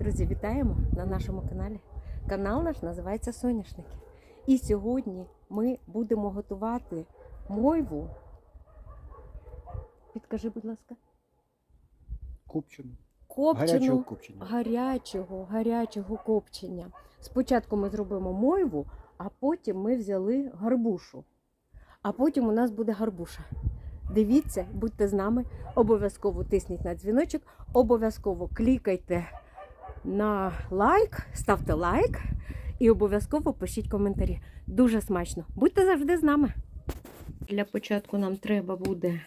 Друзі, вітаємо на нашому каналі. Канал наш називається Соняшники. І сьогодні ми будемо готувати мойву. Підкажи, будь ласка, Копчену. Гарячого копчену копчення. гарячого, гарячого копчення. Спочатку ми зробимо мойву, а потім ми взяли гарбушу. А потім у нас буде гарбуша. Дивіться, будьте з нами, обов'язково тисніть на дзвіночок, обов'язково клікайте на лайк, ставте лайк і обов'язково пишіть коментарі. Дуже смачно. Будьте завжди з нами. Для початку нам треба буде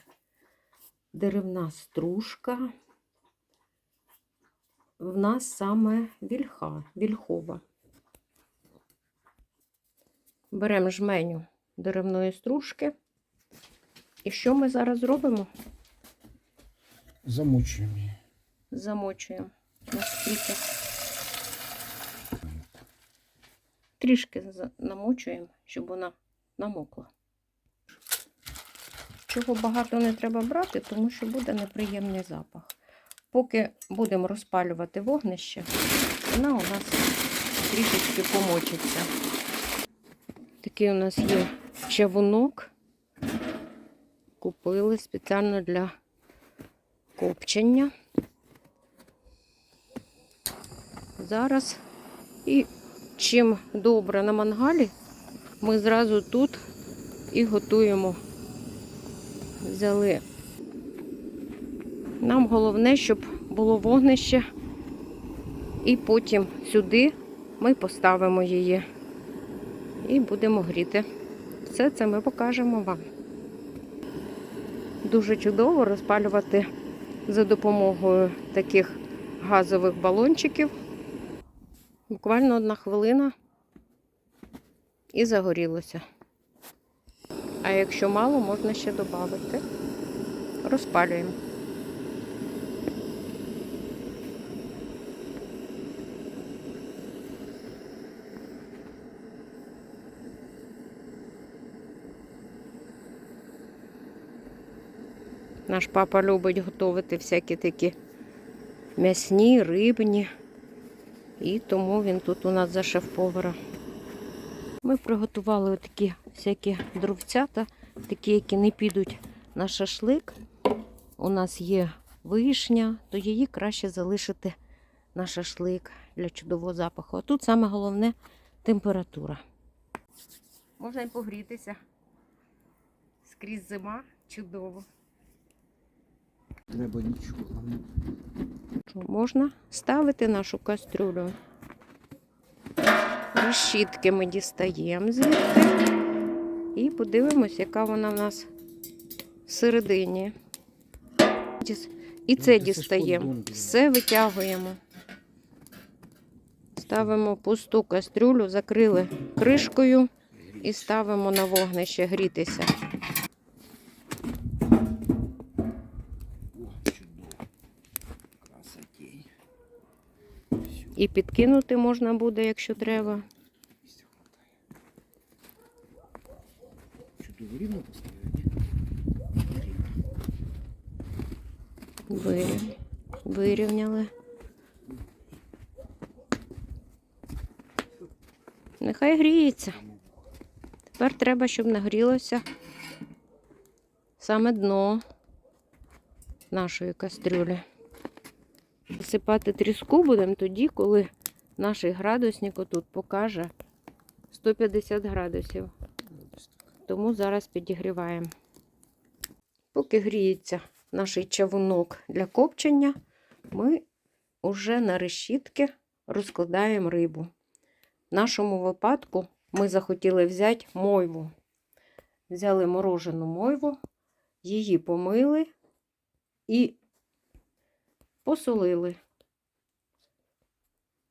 деревна стружка. В нас саме вільха, вільхова. Беремо жменю деревної стружки. І що ми зараз робимо? Замочуємо її. Замочуємо. Наскільки? Трішки намочуємо, щоб вона намокла. Чого багато не треба брати, тому що буде неприємний запах. Поки будемо розпалювати вогнище, вона у нас трішечки помочиться. Такий у нас є чавунок. Купили спеціально для копчення. Зараз і чим добре на мангалі, ми зразу тут і готуємо. Взяли. Нам головне, щоб було вогнище, і потім сюди ми поставимо її і будемо гріти. Все це ми покажемо вам. Дуже чудово розпалювати за допомогою таких газових балончиків. Буквально одна хвилина і загорілося. А якщо мало, можна ще додати. Розпалюємо. Наш папа любить готувати всякі такі м'ясні, рибні. І тому він тут у нас за шеф-повара. Ми приготували такі всякі дровцята, такі, які не підуть на шашлик. У нас є вишня, то її краще залишити на шашлик для чудового запаху. А тут саме головне температура. Можна й погрітися. Скрізь зима чудово. Треба нічого. Що, Можна ставити нашу кастрюлю. Решітки ми дістаємо звідти. І подивимось, яка вона в нас всередині. І це це дістаємо. Все витягуємо. Ставимо пусту кастрюлю, закрили кришкою і ставимо на вогнище грітися. І підкинути можна буде, якщо треба. Чудово рівно поставити. Вирівняли. Нехай гріється. Тепер треба, щоб нагрілося саме дно нашої кастрюлі. Засипати тріску будемо тоді, коли наш градусник отут покаже 150 градусів. Тому зараз підігріваємо. Поки гріється наш чавунок для копчення, ми вже на решітки розкладаємо рибу. В нашому випадку ми захотіли взяти мойву. Взяли морожену мойву, її помили і посолили.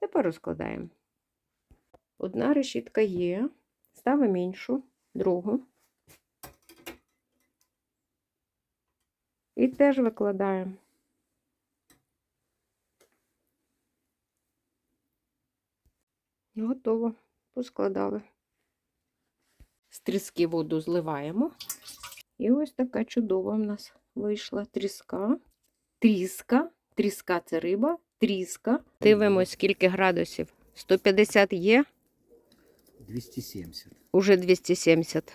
Тепер розкладаємо. Одна решітка є, ставимо іншу, другу. І теж викладаємо. Готово. Поскладали. З тріски воду зливаємо. І ось така чудова в нас вийшла тріска. Тріска. Тріска це риба, тріска. Дивимось, скільки градусів. 150 є, 270. уже 270.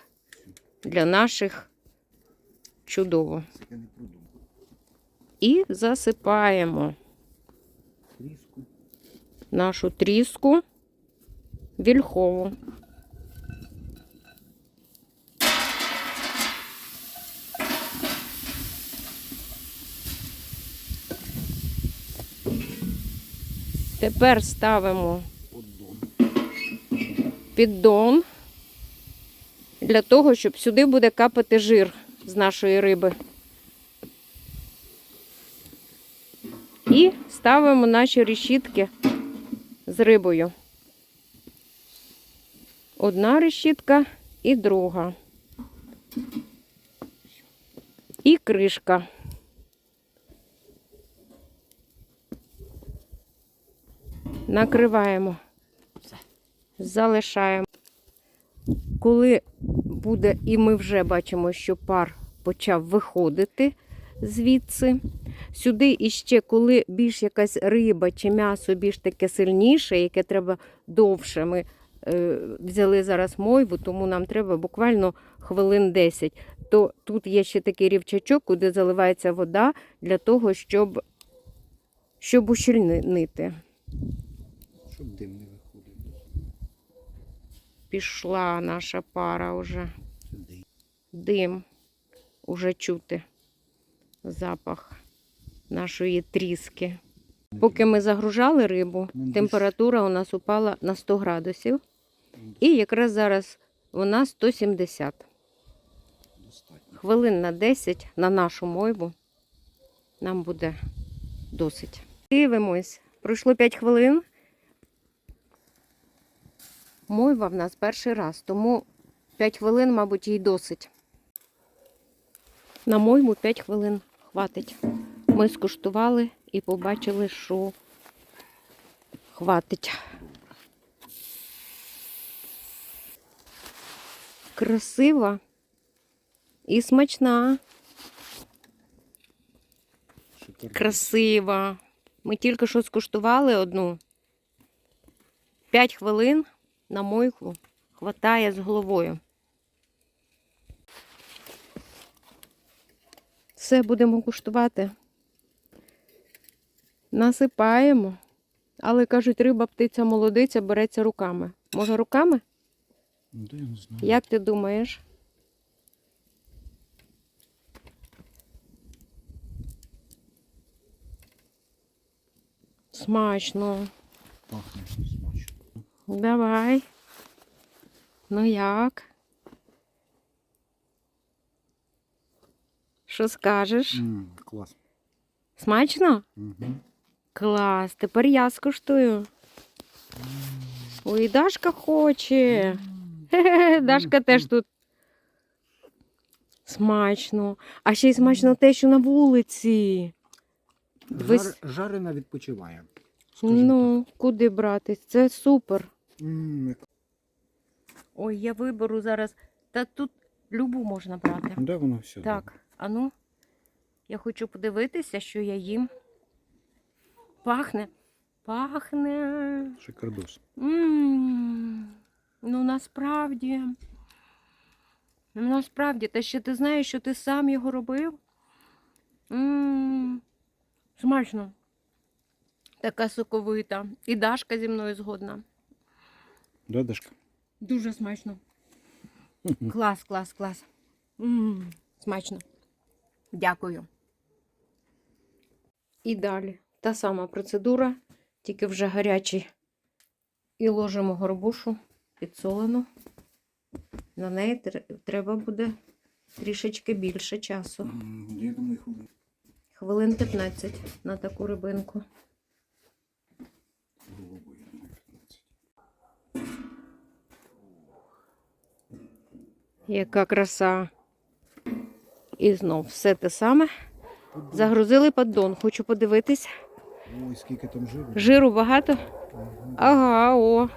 Для наших чудово. Це я не продумав. І засипаємо Тріску. нашу тріску вільхову. Тепер ставимо піддон для того, щоб сюди буде капати жир з нашої риби. І ставимо наші решітки з рибою. Одна решітка і друга. І кришка. Накриваємо. Залишаємо. Коли буде, і ми вже бачимо, що пар почав виходити звідси. Сюди іще, коли більш якась риба чи м'ясо більш таке сильніше, яке треба довше. Ми е, взяли зараз мойву, тому нам треба буквально хвилин 10. То тут є ще такий рівчачок, куди заливається вода для того, щоб, щоб ущільнити. Щоб дим не виходив. Пішла наша пара вже. Дим. дим, уже чути запах нашої тріски. Поки ми загружали рибу, Ну, температура у нас упала на 100 градусів. І якраз зараз вона 170. Хвилин на 10 на нашу мойву нам буде досить. Дивимось. Пройшло 5 хвилин. Мойва в нас перший раз, тому 5 хвилин, мабуть, їй досить. На мойву 5 хвилин хватить. Ми скуштували і побачили, що хватить. Красива і смачна. Красива. Ми тільки що скуштували одну. П'ять хвилин на мойку хватає з головою. Все будемо куштувати. Насипаємо. Але кажуть, риба, птиця, молодиця береться руками. Може, руками? Ну, то я не знаю. Як ти думаєш? Смачно. Пахне. Давай. Ну як? Що скажеш? М, клас. Смачно? Угу. Клас. Тепер я скуштую. Ой, Дашка хоче. Хе-хе, Дашка теж тут. Смачно. А ще й смачно те, що на вулиці. Жар, жарена відпочиває. Ну, куди братись? Це супер. Ой, я виберу зараз. Та тут любу можна брати. Де воно все? Так, а ну, я хочу подивитися, що я їм. Пахне. Пахне. Шикардос. Ну, насправді. Ну, насправді, та ще ти знаєш, що ти сам його робив? Смачно. Така соковита. І Дашка зі мною згодна. Да, Дашка? Дуже смачно. Клас, клас, клас. м Смачно. Дякую. І далі та сама процедура, тільки вже гарячий. І ложимо горбушу підсолену. На неї треба буде трішечки більше часу. Я думаю, хвилин. Хвилин 15 на таку рибинку. Головою, я думаю, 15. Яка краса. І знов все те саме. Загрузили поддон. Хочу подивитись. Ой, скільки там жиру. Жиру багато. Ага. О.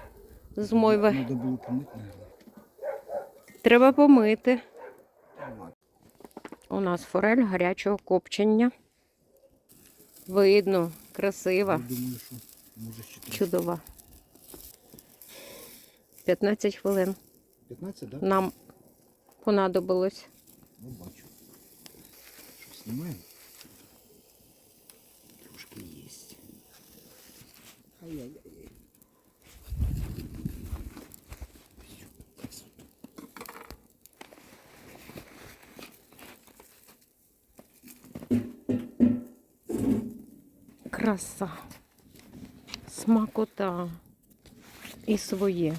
З мойви. Надо було помити. Треба помити. У нас форель гарячого копчення. Видно, красива, чудова. 15 хвилин 15, да? нам понадобилось. Ну, бачу. Що, знімаємо? Трошки є. Ай-яй-яй. Красота. Краса, смакота і своє.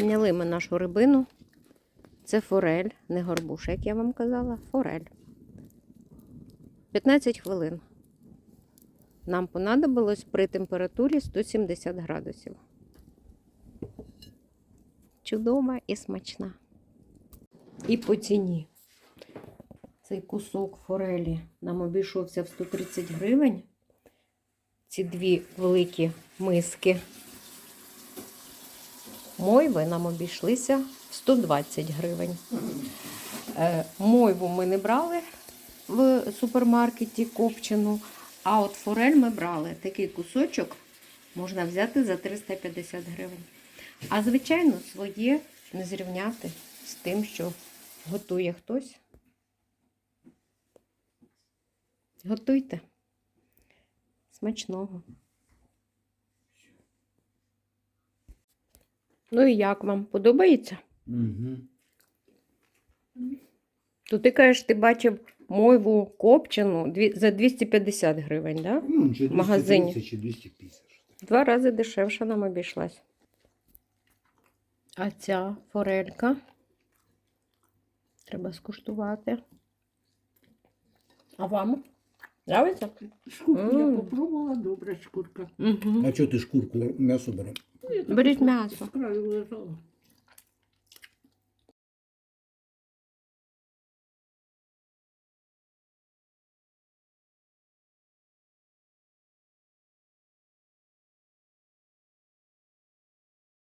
Зняли ми нашу рибину. Це форель, не горбуш, як я вам казала, форель. 15 хвилин. Нам понадобилось при температурі 170 градусів. Чудова і смачна. І по ціні. Цей кусок форелі нам обійшовся в 130 гривень. Ці дві великі миски мойви нам обійшлися 120 гривень. Е, Мойву ми не брали в супермаркеті копчену, а от форель ми брали. Такий кусочок можна взяти за 350 гривень. А звичайно, своє не зрівняти з тим, що готує хтось. Готуйте. Смачного. Ну і як вам? Подобається? Угу. То ти кажеш, ти бачив мойву копчену за 250 гривень, так? Да? Ну, чи В магазині. 230, чи 250. Два рази дешевше нам обійшлась. А ця форелька. Треба скуштувати. А вам? Нравиться? Шкурку я попробувала, добра шкурка. Угу. А чого ти шкурку м'ясо береш? Беріть м'ясо. З краю лежала.